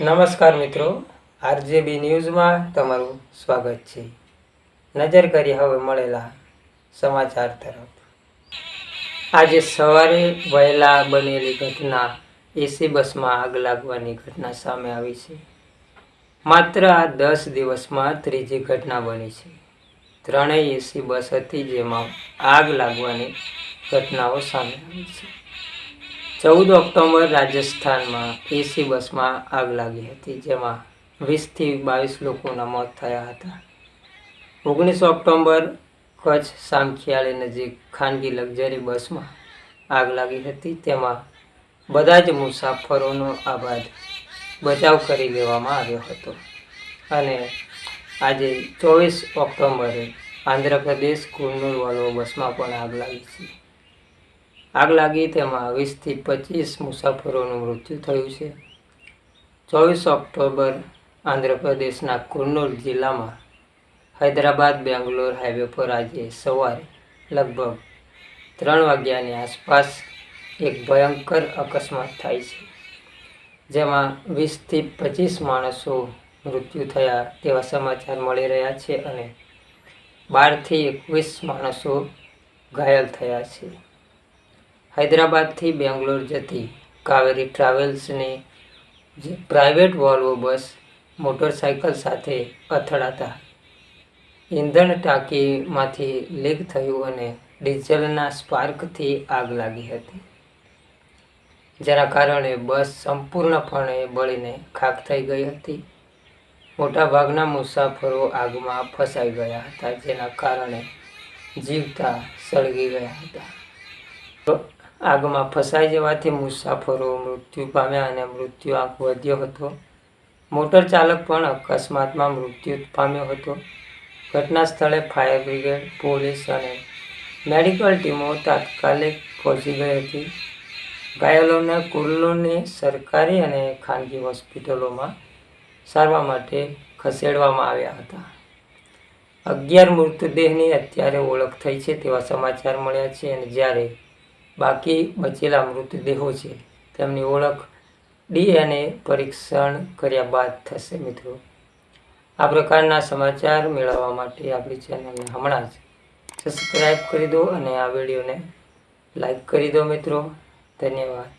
નમસ્કાર મિત્રો, આરજેબી ન્યૂઝમાં તમારું સ્વાગત છે. નજર કરી હવે મળેલા સમાચાર તરફ. આજે સવારે વહેલા બનેલી ઘટના એસી બસમાં આગ લાગવાની ઘટના સામે આવી છે. માત્ર આ દસ દિવસમાં ત્રીજી ઘટના બની છે. ત્રણેય એસી બસ હતી જેમાં આગ લાગવાની ઘટનાઓ સામે આવી છે. ચૌદ ઓક્ટોબર રાજસ્થાનમાં એસી બસમાં આગ લાગી હતી, જેમાં વીસથી બાવીસ લોકોના મોત થયા હતા. ઓગણીસ ઓક્ટોબર કચ્છ સામખિયાળી નજીક ખાનગી લક્ઝરી બસમાં આગ લાગી હતી. તેમાં બધા જ મુસાફરોનો આબાદ બચાવ કરી લેવામાં આવ્યો હતો. અને આજે ચોવીસ ઓક્ટોબરે આંધ્રપ્રદેશ કુર્નૂલ વોલ્વો બસમાં પણ આગ લાગી છે. આગ લાગી તેમાં વીસથી પચીસ મુસાફરોનું મૃત્યુ થયું છે. ચોવીસ ઓક્ટોબર આંધ્રપ્રદેશના કુર્નૂલ જિલ્લામાં હૈદરાબાદ બેંગ્લોર હાઈવે પર આજે સવારે લગભગ ત્રણ વાગ્યાની આસપાસ એક ભયંકર અકસ્માત થાય છે, જેમાં વીસથી પચીસ માણસો મૃત્યુ થયા તેવા સમાચાર મળી રહ્યા છે અને બારથી એકવીસ માણસો ઘાયલ થયા છે. હૈદરાબાદથી બેંગ્લોર જતી કાવેરી ટ્રાવેલ્સની જે પ્રાઇવેટ વોલ્વો બસ મોટરસાયકલ સાથે અથડાતા. ઇંધણ ટાંકીમાંથી લીક થયું અને ડીઝલના સ્પાર્કથી આગ લાગી હતી. જેના કારણે બસ સંપૂર્ણપણે બળીને ખાક થઈ ગઈ હતી. મોટાભાગના મુસાફરો આગમાં ફસાઈ ગયા હતા, જેના કારણે જીવતા સળગી ગયા હતા. આગમાં ફસાઈ જવાથી મુસાફરો મૃત્યુ પામ્યા અને મૃત્યુ આંક વધ્યો હતો. મોટર ચાલક પણ અકસ્માતમાં મૃત્યુ પામ્યો હતો. ઘટના સ્થળે ફાયર બ્રિગેડ, પોલીસ અને મેડિકલ ટીમો તાત્કાલિક પહોંચી ગઈ હતી. ઘાયલોને કુલ્લોની સરકારી અને ખાનગી હોસ્પિટલોમાં સારવાર માટે ખસેડવામાં આવ્યા હતા. અગિયાર મૃતદેહની અત્યારે ઓળખ થઈ છે તેવા સમાચાર મળ્યા છે અને જ્યારે બાકી બચેલા મૃતદેહો છે. તેમની ઓળખ ડીએનએ પરીક્ષણ કર્યા બાદ થશે મિત્રો. આ પ્રકારના સમાચાર મેળવવા માટે આપણી ચેનલને હમણાં જ સબસ્ક્રાઈબ કરી દો અને આ વિડીયોને લાઈક કરી દો મિત્રો. ધન્યવાદ.